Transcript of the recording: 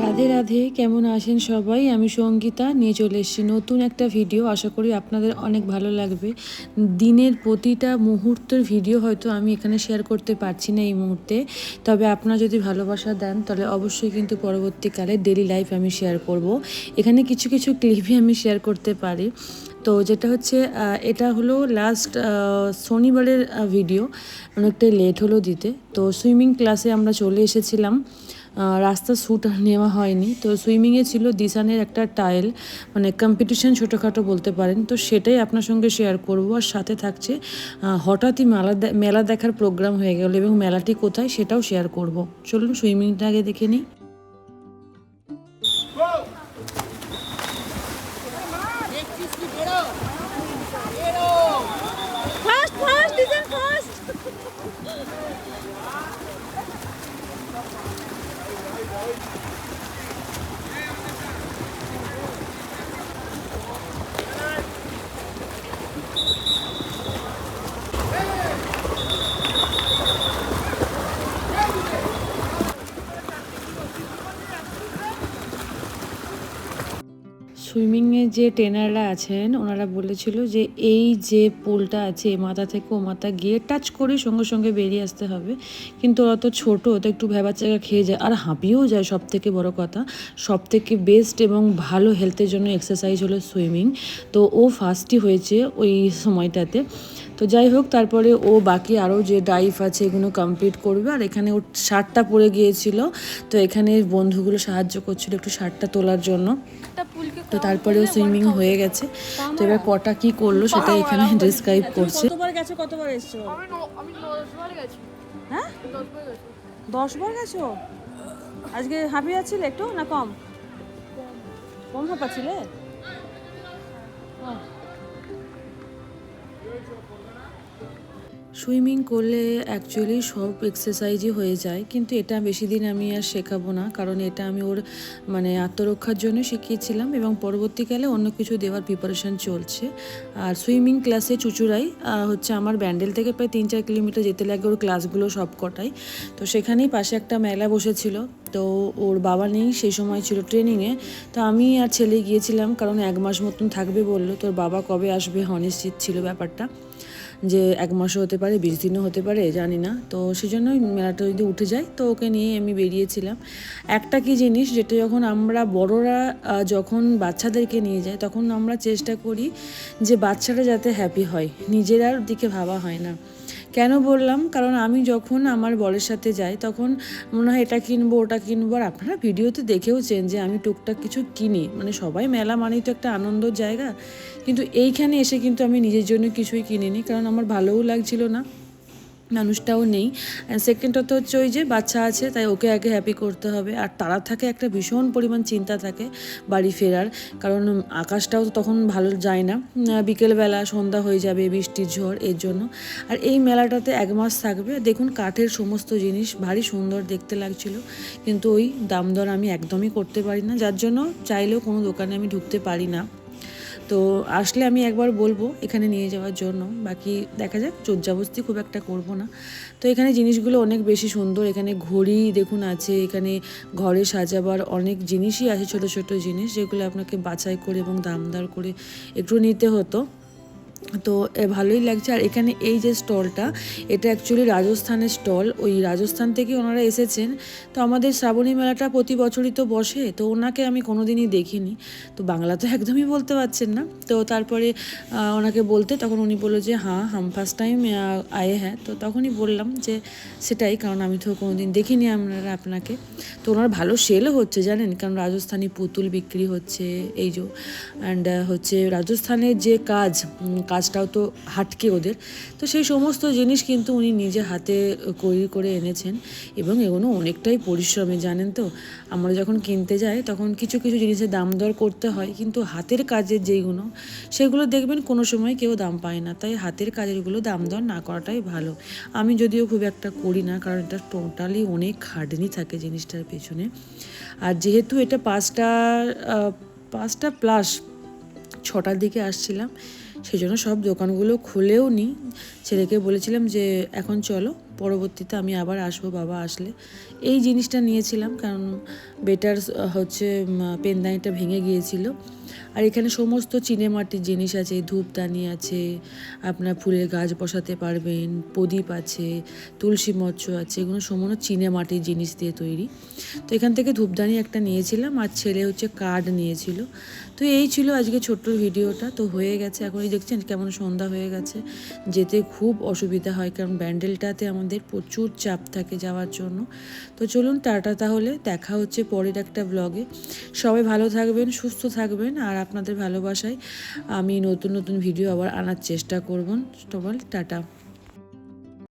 রাধে রাধে, কেমন আছেন সবাই? আমি সঙ্গীতা, নিয়ে চলে এসেছি নতুন একটা ভিডিও। আশা করি আপনাদের অনেক ভালো লাগবে। দিনের প্রতিটা মুহূর্তের ভিডিও হয়তো আমি এখানে শেয়ার করতে পারছি না এই মুহূর্তে। তবে আপনারা যদি ভালোবাসা দেন, তাহলে অবশ্যই কিন্তু পরবর্তীকালে ডেলি লাইফ আমি শেয়ার করব। এখানে কিছু কিছু ক্লিপই আমি শেয়ার করতে পারি। তো যেটা হচ্ছে এটা হলো লাস্ট শনিবারের ভিডিও অনেকটাই লেট হলো দিতে। তো সুইমিং ক্লাসে আমরা চলে এসেছিলাম। রাস্তা শ্যুট নেওয়া হয়নি। তো সুইমিংয়ে ছিল দিশানের একটা টাইল মানে কম্পিটিশন ছোটোখাটো বলতে পারেন। তো সেটাই আপনার সঙ্গে শেয়ার করব। আর সাথে থাকছে হঠাৎই মেলা মেলা দেখার প্রোগ্রাম হয়ে গেল এবং মেলাটি কোথায় সেটাও শেয়ার করব। চলুন সুইমিংটা আগে দেখে নিই। যে ট্রেনাররা আছেন, ওনারা বলেছিল যে এই যে পোলটা আছে মাথা থেকে ও মাথা গিয়ে টাচ করে সঙ্গে সঙ্গে বেরিয়ে আসতে হবে। কিন্তু ওরা তো ছোটো তো একটু ভেবা চাকা খেয়ে যায়। আর হাঁপিয়েও যায় সব থেকে বড় কথা সব থেকে বেস্ট এবং ভালো হেলথের জন্য এক্সারসাইজ হলো সুইমিং। তো ও ফার্স্টই হয়েছে ওই সময়টাতে। তো যাই হোক তারপরে ও বাকি আরও যে ডাইভ আছে এগুলো কমপ্লিট করবে। আর এখানে ওর শার্টটা পরে গিয়েছিল। তো এখানে বন্ধুগুলো সাহায্য করছিল একটু শার্টটা তোলার জন্য। তো তারপরেও সুইমিং হয়ে গেছে। তো এবার কটা কি করল সেটা এখানে ডিসক্রাইব করছে। কতবার গেছো? কতবার এসছো? আমি গেছি হ্যাঁ দশ বার গেছি। আজকে হাঁপিয়ে যাচ্ছিলে একটু না কম? কম হাঁপাচ্ছিলে? সুইমিং করলে অ্যাকচুয়ালি সব এক্সারসাইজই হয়ে যায়। কিন্তু এটা বেশি দিন আমি আর শেখাবো না, কারণ এটা আমি ওর মানে আত্মরক্ষার জন্য শিখিয়েছিলাম এবং পরবর্তীকালে অন্য কিছু দেওয়ার প্রিপারেশন চলছে। আর সুইমিং ক্লাসে চুচুড়াই হচ্ছে আমার ব্যান্ডেল থেকে প্রায় তিন চার কিলোমিটার যেতে লাগে ওর ক্লাসগুলো সব কটাই তো সেখানেই পাশে একটা মেলা বসেছিল। তো ওর বাবা নেই, সেই সময় ছিল ট্রেনিংয়ে তো আমি আর ছেলে গিয়েছিলাম, কারণ এক মাস মতন থাকবে বলল। তোর বাবা কবে আসবে? অনিশ্চিত ছিল ব্যাপারটা। যে এক মাসও হতে পারে, বিশ দিনও হতে পারে, জানি না। তো সেই জন্য মেলাটা যদি উঠে যায়, তো ওকে নিয়ে আমি বেরিয়েছিলাম। একটা কি জিনিস, যেটা যখন আমরা বড়রা যখন বাচ্চাদেরকে নিয়ে যাই, তখন আমরা চেষ্টা করি যে বাচ্চারা যাতে হ্যাপি হয়। নিজেরার দিকে ভাবা হয় না। কেন বললাম? কারণ আমি যখন আমার বরের সাথে যাই, তখন মনে হয় এটা কিনবো, ওটা কিনবো। আর আপনারা ভিডিওতে দেখেওছেন যে আমি টুকটাক কিছু কিনি। মানে সবাই মেলা মানেই তো একটা আনন্দর জায়গা। কিন্তু এইখানে এসে কিন্তু আমি নিজের জন্য কিছুই কিনিনি, কারণ আমার ভালোও লাগছিল না। মানুষটাও নেই। সেকেন্ডটা তো হচ্ছে ওই যে বাচ্চা আছে, তাই ওকে আগে হ্যাপি করতে হবে। আর তারা থাকে একটা ভীষণ পরিমাণ চিন্তা থাকে বাড়ি ফেরার। কারণ আকাশটাও তো তখন ভালো যায় না। বিকেলবেলা সন্ধ্যা হয়ে যাবে, বৃষ্টির ঝড়, এর জন্য। আর এই মেলাটাতে এক মাস থাকবে। দেখুন কাঠের সমস্ত জিনিস ভারী সুন্দর দেখতে লাগছিল। কিন্তু ওই দাম দর আমি একদমই করতে পারি না। যার জন্য চাইলেও কোনো দোকানে আমি ঢুকতে পারি না। তো আসলে আমি একবার বলব এখানে নিয়ে যাওয়ার জন্য। বাকি দেখা যাক চর্যাবস্তি খুব একটা করব না। তো এখানে জিনিসগুলো অনেক বেশি সুন্দর। এখানে ঘড়ি দেখুন আছে, এখানে ঘরে সাজাবার অনেক জিনিসই আছে, ছোট ছোট জিনিস যেগুলো আপনাকে বাছাই করে এবং দামদার করে একটু নিতে হতো। তো ভালোই লাগছে। আর এখানে এই যে স্টলটা, এটা অ্যাকচুয়ালি রাজস্থানের স্টল। ওই রাজস্থান থেকে ওনারা এসেছেন। তো আমাদের শ্রাবণী মেলাটা প্রতি বছরই তো বসে। তো ওনাকে আমি কোনো দিনই দেখিনি। তো বাংলা তো একদমই বলতে পারছেন না। তো তারপরে ওনাকে বলতে তখন উনি বলল যে হ্যাঁ হাম ফার্স্ট টাইম আয়ে হ্যাঁ। তো তখনই বললাম যে, সেটাই, কারণ আমি তো কোনো দিন দেখিনি আমরা আপনাকে। তো ওনার ভালো সেলও হচ্ছে, জানেন? কারণ রাজস্থানি পুতুল বিক্রি হচ্ছে, এই যে। অ্যান্ড হচ্ছে রাজস্থানের যে কাজ কাজটাও তো হাটকে ওদের। তো সেই সমস্ত জিনিস কিন্তু উনি নিজে হাতে তৈরি করে এনেছেন এবং এগুলো অনেকটাই পরিশ্রমে, জানেন তো? আমরা যখন কিনতে যাই তখন কিছু কিছু জিনিসের দাম দর করতে হয়, কিন্তু হাতের কাজের যেইগুলো, সেগুলো দেখবেন কোনো সময় কেউ দাম পায় না। তাই হাতের কাজেরগুলো দাম দর না করাটাই ভালো। আমি যদিও খুব একটা করি না, কারণ এটা টোটালি অনেক খাটনি থাকে জিনিসটার পেছনে। আর যেহেতু এটা পাঁচটা পাঁচটা প্লাস ছটার দিকে আসছিলাম সেজন্য সব দোকানগুলো খুলেও নি ছেলেকে বলেছিলাম যে এখন চলো। পরবর্তীতে আমি আবার আসব, বাবা আসলে। এই জিনিসটা নিয়েছিলাম, কারণ বেটার হচ্ছে পেনদানিটা ভেঙে গিয়েছিল। আর এখানে সমস্ত চিনে মাটির জিনিস আছে ধূপদানি আছে, আপনার ফুলের গাছ বসাতে পারবেন, প্রদীপ আছে, তুলসী মৎস্য আছে, এগুলো সমস্ত চিনে মাটির জিনিস দিয়ে তৈরি। তো এখান থেকে ধূপদানি একটা নিয়েছিলাম, আর ছেলে হচ্ছে কার্ড নিয়েছিল। তো এই ছিল আজকে ছোট্ট ভিডিওটা। তো হয়ে গেছে, এখন এই দেখছেন কেমন সন্ধ্যা হয়ে গেছে। যেতে খুব অসুবিধা হয়, কারণ ব্যান্ডেলটাতে আমাদের প্রচুর চাপ থাকে যাওয়ার জন্য। তো চলুন টাটা তাহলে, দেখা হচ্ছে পরের একটা ব্লগে সবাই ভালো থাকবেন, সুস্থ থাকবেন, আর আপনাদের ভালোবাসায় আমি নতুন নতুন ভিডিও আবার আনার চেষ্টা করব। সবাই টাটা।